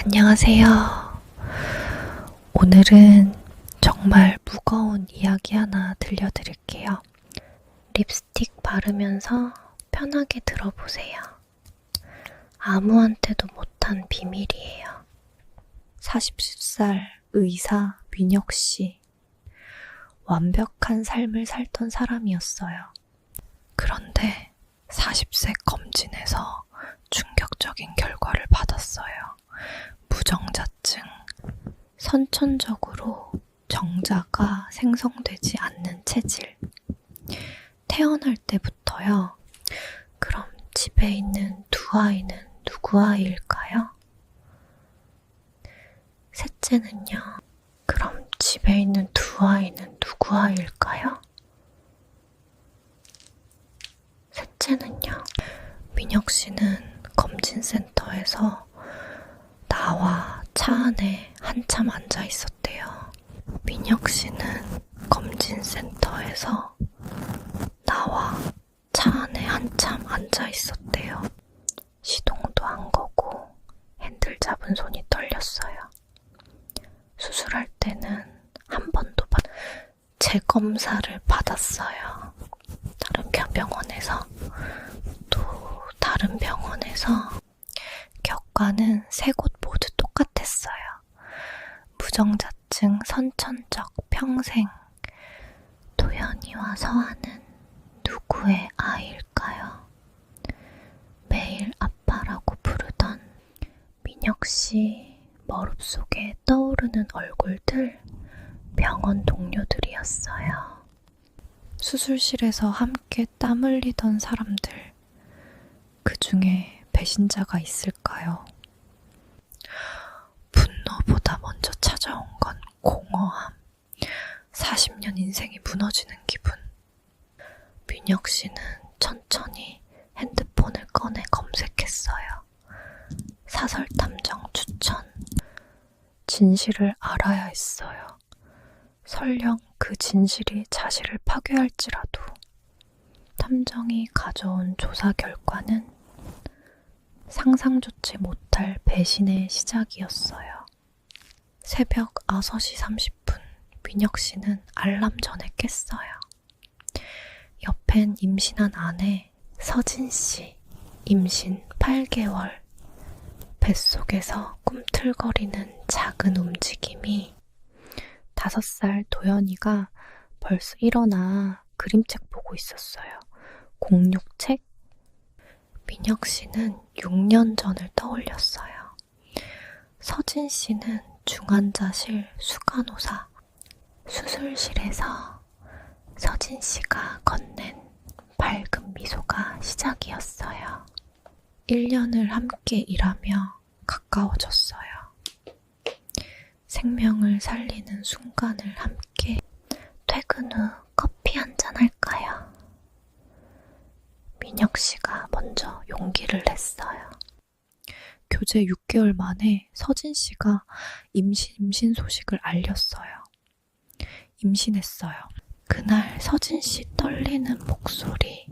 안녕하세요. 오늘은 정말 무거운 이야기 하나 들려드릴게요. 립스틱 바르면서 편하게 들어보세요. 아무한테도 못한 비밀이에요. 40살 의사 민혁 씨. 완벽한 삶을 살던 사람이었어요. 그런데 40세 검진에서 충격적인 결과를 받았어요. 무정자증. 선천적으로 정자가 생성되지 않는 체질. 태어날 때부터요. 그럼 집에 있는 두 아이는 누구 아이일까요? 셋째는요. 그럼 집에 있는 두 아이는 누구 아이일까요? 셋째는요. 민혁 씨는 검진센터에서 나와 차 안에 한참 앉아 있었대요. 민혁 씨는 검진센터에서 나와 차 안에 한참 앉아 있었대요. 시동도 안 거고 핸들 잡은 손이 떨렸어요. 수술할 때는 한 번도 받, 재검사를 받았어요. 다른 병원에서 또 다른 병원에서 격과는 세 곳. 무정자증 선천적 평생 도연이와 서아는 누구의 아이일까요? 매일 아빠라고 부르던 민혁 씨 머릿속에 떠오르는 얼굴들 병원 동료들이었어요. 수술실에서 함께 땀 흘리던 사람들, 그 중에 배신자가 있을까요? 분노보다 먼저 찾아온 건 공허함. 40년 인생이 무너지는 기분. 민혁 씨는 천천히 핸드폰을 꺼내 검색했어요. 사설 탐정 추천. 진실을 알아야 했어요. 설령 그 진실이 자신을 파괴할지라도 탐정이 가져온 조사 결과는 상상조차 못할 배신의 시작이었어요. 새벽 5시 30분 민혁 씨는 알람 전에 깼어요. 옆엔 임신한 아내 서진 씨, 임신 8개월. 뱃속에서 꿈틀거리는 작은 움직임이 다섯 살 도연이가 벌써 일어나 그림책 보고 있었어요. 공룡책? 민혁 씨는 6년 전을 떠올렸어요. 서진 씨는 중환자실 수간호사. 수술실에서 서진 씨가 건넨 밝은 미소가 시작이었어요. 1년을 함께 일하며 가까워졌어요. 생명을 살리는 순간을 함께 퇴근 후 커피 한잔 할까요? 민혁 씨가 먼저 용기를 냈어요. 교제 6개월 만에 서진 씨가 임신, 임신 소식을 알렸어요. 임신했어요. 그날 서진 씨 떨리는 목소리,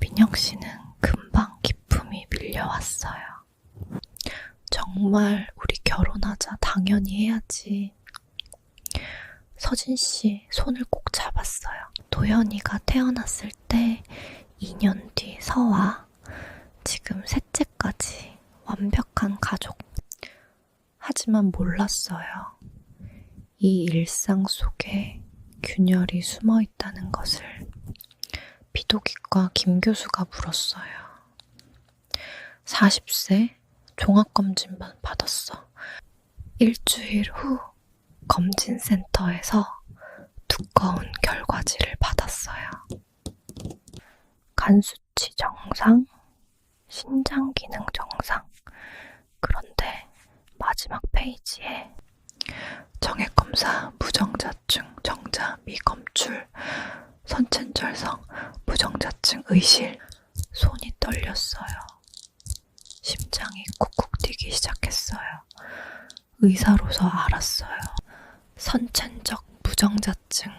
민혁 씨는 금방 기품이 밀려왔어요. 정말 우리 결혼하자 당연히 해야지. 서진 씨 손을 꼭 잡았어요. 도연이가 태어났을 때 2년 뒤 서와 지금 셋째까지 완벽한 가족. 하지만 몰랐어요. 이 일상 속에 균열이 숨어 있다는 것을 비도기과 김 교수가 물었어요. 40세 종합검진만 받았어. 일주일 후 검진센터에서 두꺼운 결과지를 받았어요. 간 수치 정상, 신장 기능 정상. 그런데 마지막 페이지에 정액검사 무정자증 정자 미검출 선천절성 무정자증 의실 손이 떨렸어요. 심장이 쿡쿡 뛰기 시작했어요. 의사로서 알았어요. 선천적 무정자증.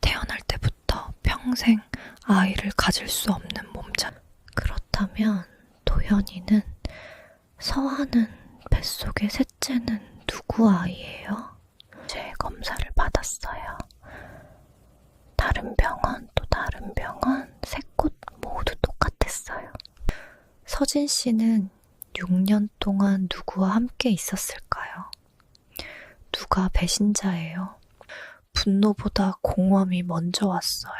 태어날 때부터 평생 아이를 가질 수 없는 몸자. 그렇다면 도현이는 서하는 뱃속의 셋째는 누구 아이예요? 제 검사를 받았어요. 다른 병원 또 다른 병원 세 곳 모두 똑같았어요. 서진 씨는 6년 동안 누구와 함께 있었을까요? 누가 배신자예요? 분노보다 공허함이 먼저 왔어요.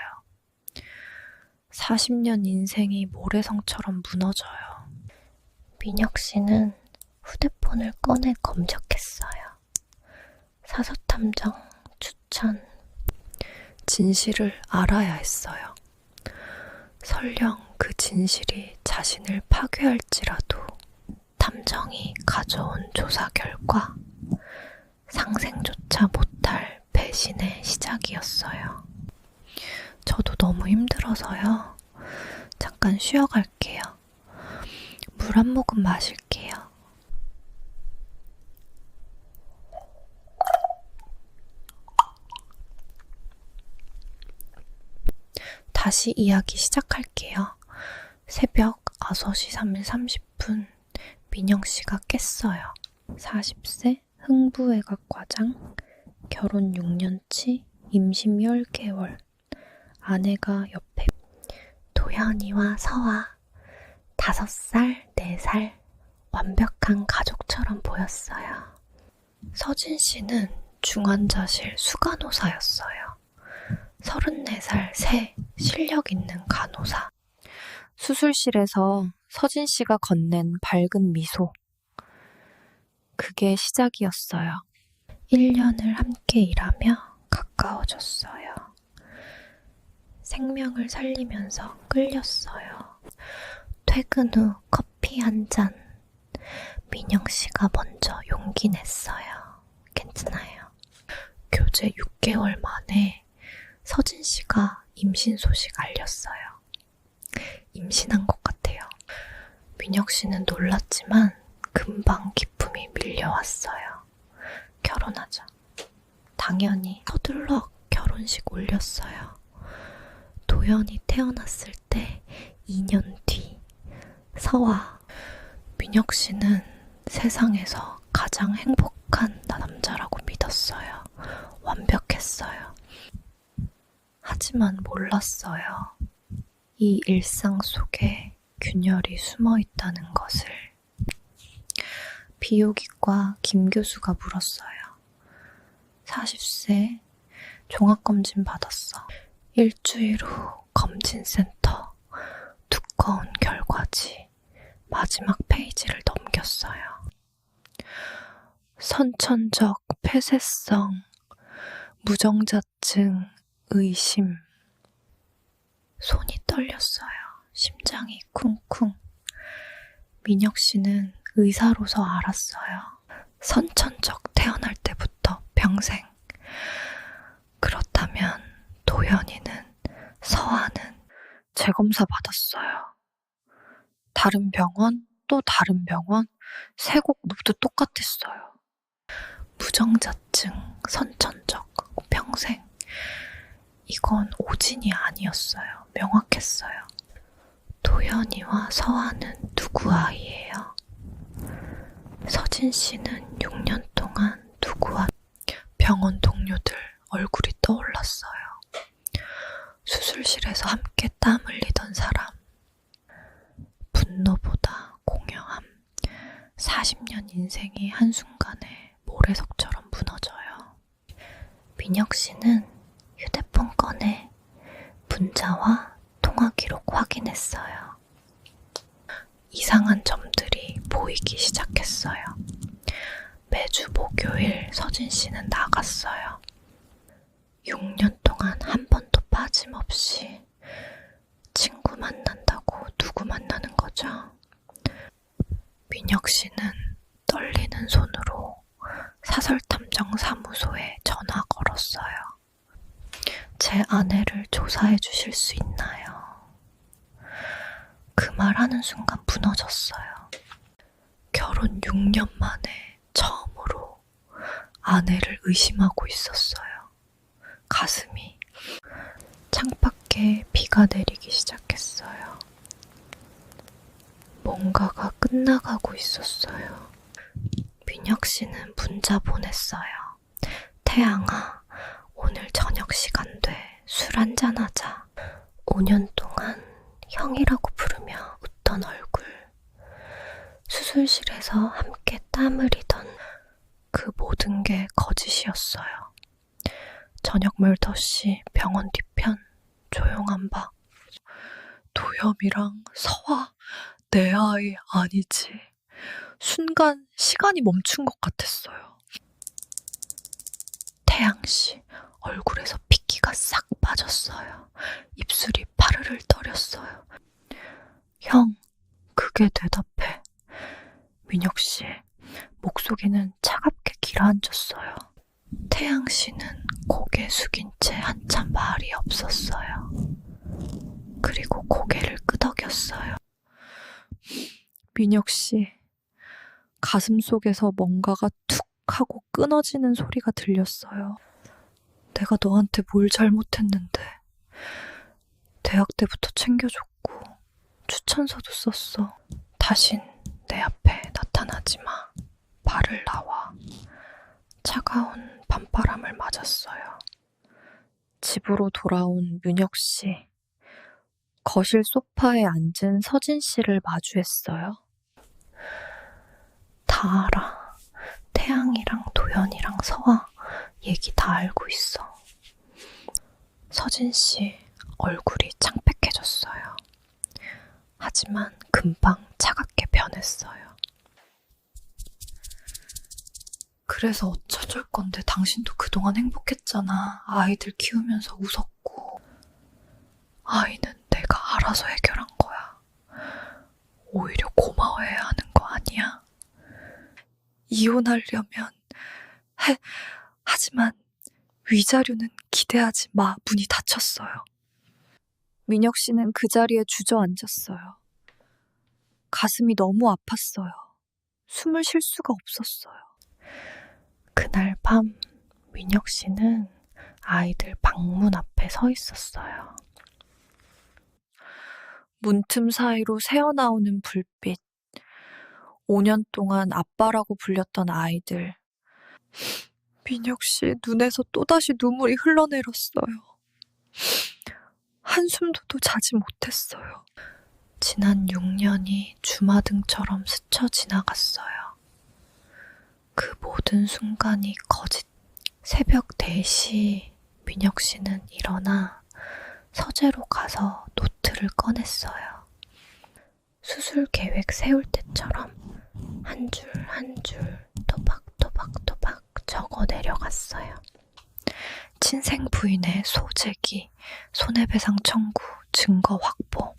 40년 인생이 모래성처럼 무너져요. 민혁 씨는 휴대폰을 꺼내 검색했어요. 사서탐정 추천. 진실을 알아야 했어요. 설령 그 진실이 자신을 파괴할지라도 탐정이 가져온 조사 결과 상생조차 못할 배신의 시작이었어요. 저도 너무 힘들어서요. 잠깐 쉬어갈게요. 물한 모금 마실게요. 다시 이야기 시작할게요. 새벽 5시 30분 민영 씨가 깼어요. 40세 흥부외과 과장, 결혼 6년치, 임신 10개월, 아내가 옆에 도현이와 서아, 5살, 4살, 완벽한 가족처럼 보였어요. 서진 씨는 중환자실 수간호사였어요. 34살 새 실력 있는 간호사. 수술실에서 서진 씨가 건넨 밝은 미소. 그게 시작이었어요. 1년을 함께 일하며 가까워졌어요. 생명을 살리면서 끌렸어요. 퇴근 후 커피 한 잔. 민영 씨가 먼저 용기 냈어요. 괜찮아요. 교제 6개월 만에 서진 씨가 임신 소식 알렸어요. 임신한 것 같아요. 민혁 씨는 놀랐지만 금방 기쁨이 밀려왔어요. 결혼하자. 당연히 서둘러 결혼식 올렸어요. 도연이 태어났을 때 2년 뒤 서와 민혁 씨는 세상에서 가장 행복한 남자라고 믿었어요. 완벽했어요. 하지만 몰랐어요. 이 일상 속에 균열이 숨어 있다는 것을. 비뇨기과 김 교수가 물었어요. 40세 종합검진 받았어. 일주일 후 검진센터. 두꺼운 결과지. 마지막 페이지를 넘겼어요. 선천적 폐쇄성, 무정자증, 의심. 손이 떨렸어요. 심장이 쿵쿵. 민혁 씨는 의사로서 알았어요. 선천적 태어날 때부터 평생. 그렇다면 도현이는, 서아는 재검사 받았어요. 다른 병원, 또 다른 병원, 세곳 모두 똑같았어요. 무정자증, 선천적, 평생. 이건 오진이 아니었어요. 명확했어요. 도현이와 서아는 누구 아이예요? 서진 씨는 6년 동안 누구와 병원 동료들 얼굴이 떠올랐어요. 수술실에서 함께 땀 흘리던 사람. 분노보다 공허함. 40년 인생이 한순간에 모래석처럼 무너져요. 민혁 씨는 휴대폰 꺼내 문자와 통화 기록 확인했어요. 이상한 점들이 보이기 시작했어요. 매주 목요일 서진 씨는 나갔어요. 6년 동안 한 번도 빠짐없이 친구 만난다고 누구 만나는 거죠? 민혁 씨는 떨리는 손으로 사설탐정 사무소에 전화 걸었어요. 제 아내를 조사해 주실 수 있나요? 그 말 하는 순간 무너졌어요. 결혼 6년 만에 처음으로 아내를 의심하고 있었어요. 가슴이 창밖에 비가 내리기 시작했어요. 뭔가가 끝나가고 있었어요. 민혁 씨는 문자 보냈어요. 태양아, 오늘 저녁 시간 돼. 술 한잔하자. 5년 동안 형이라고 부르며 웃던 얼굴. 수술실에서 함께 땀 흘리던 그 모든 게 거짓이었어요. 저녁 물덧이 병원 뒤편 조용한 방. 도염이랑 서화 내 아이 아니지. 순간 시간이 멈춘 것 같았어요. 태양 씨 얼굴에서 핏기가 싹 빠졌어요. 입술이 파르르 떨렸어요. 형, 그게 대답해. 민혁 씨 목속에는 차 갑게 기라앉았어요. 태양 씨는 고개 숙인 채 한참 말이 없었어요. 그리고 고개를 끄덕였어요. 민혁 씨, 가슴 속에서 뭔가가 툭 하고 끊어지는 소리가 들렸어요. 내가 너한테 뭘 잘못했는데. 대학 때부터 챙겨줬고, 추천서도 썼어. 다신 내 앞에 나타나지 마. 발을 나와. 차가운 밤바람을 맞았어요. 집으로 돌아온 민혁 씨. 거실 소파에 앉은 서진 씨를 마주했어요. 다 알아. 태양이랑 도연이랑 서아 얘기 다 알고 있어. 서진 씨 얼굴이 창백해졌어요. 하지만 금방 차갑게 변했어요. 그래서 어쩌줄 건데 당신도 그동안 행복했잖아. 아이들 키우면서 웃었고. 아이는 내가 알아서 해결한 거야. 오히려 고마워해야 하는 거 아니야? 이혼하려면 해, 하지만 위자료는 기대하지 마. 문이 닫혔어요. 민혁 씨는 그 자리에 주저앉았어요. 가슴이 너무 아팠어요. 숨을 쉴 수가 없었어요. 그날 밤 민혁 씨는 아이들 방문 앞에 서 있었어요. 문틈 사이로 새어나오는 불빛. 5년 동안 아빠라고 불렸던 아이들. 민혁 씨 눈에서 또다시 눈물이 흘러내렸어요. 한숨도 자지 못했어요. 지난 6년이 주마등처럼 스쳐 지나갔어요. 그 모든 순간이 거짓. 새벽 4시 민혁 씨는 일어나 서재로 가서 노트를 꺼냈어요. 수술 계획 세울 때처럼 한 줄 한 줄 토박토박토박 적어 내려갔어요. 친생 부인의 소재기, 손해배상 청구, 증거 확보.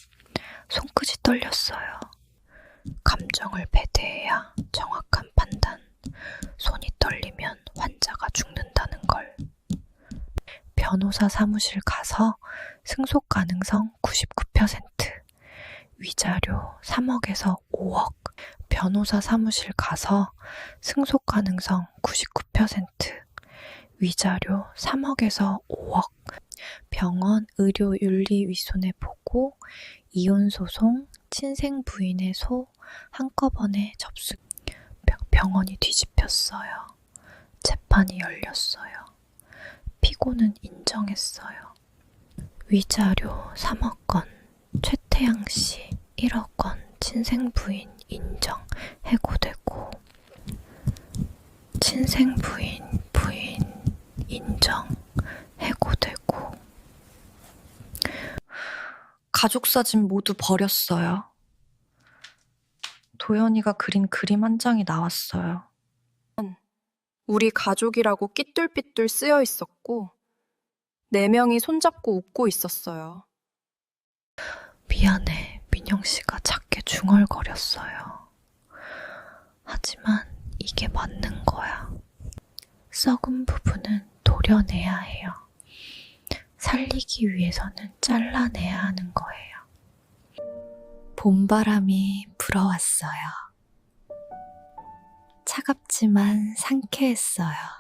손끝이 떨렸어요. 감정을 배제해야 정확한 판단. 손이 떨리면 환자가 죽는다는 걸. 변호사 사무실 가서 승소 가능성 99%, 위자료 3억에서 5억. 변호사 사무실 가서 승소 가능성 99%, 위자료 3억에서 5억. 병원 의료 윤리 위손의 보고, 이혼 소송, 친생 부인의 소 한꺼번에 접수. 병- 병원이 뒤집혔어요. 재판이 열렸어요. 피고는 인정했어요. 위자료 3억 건, 최태양 씨 1억 건, 친생 부인 인정, 해고되고, 친생 부인, 부인 인정, 해고되고, 가족 사진 모두 버렸어요. 도연이가 그린 그림 한 장이 나왔어요. 우리 가족이라고 삐뚤삐뚤 쓰여 있었고, 네 명이 손잡고 웃고 있었어요. 미안해. 민영 씨가 작게 중얼거렸어요. 하지만 이게 맞는 거야. 썩은 부분은 도려내야 해요. 살리기 위해서는 잘라내야 하는 거예요. 봄바람이 불어왔어요. 차갑지만 상쾌했어요.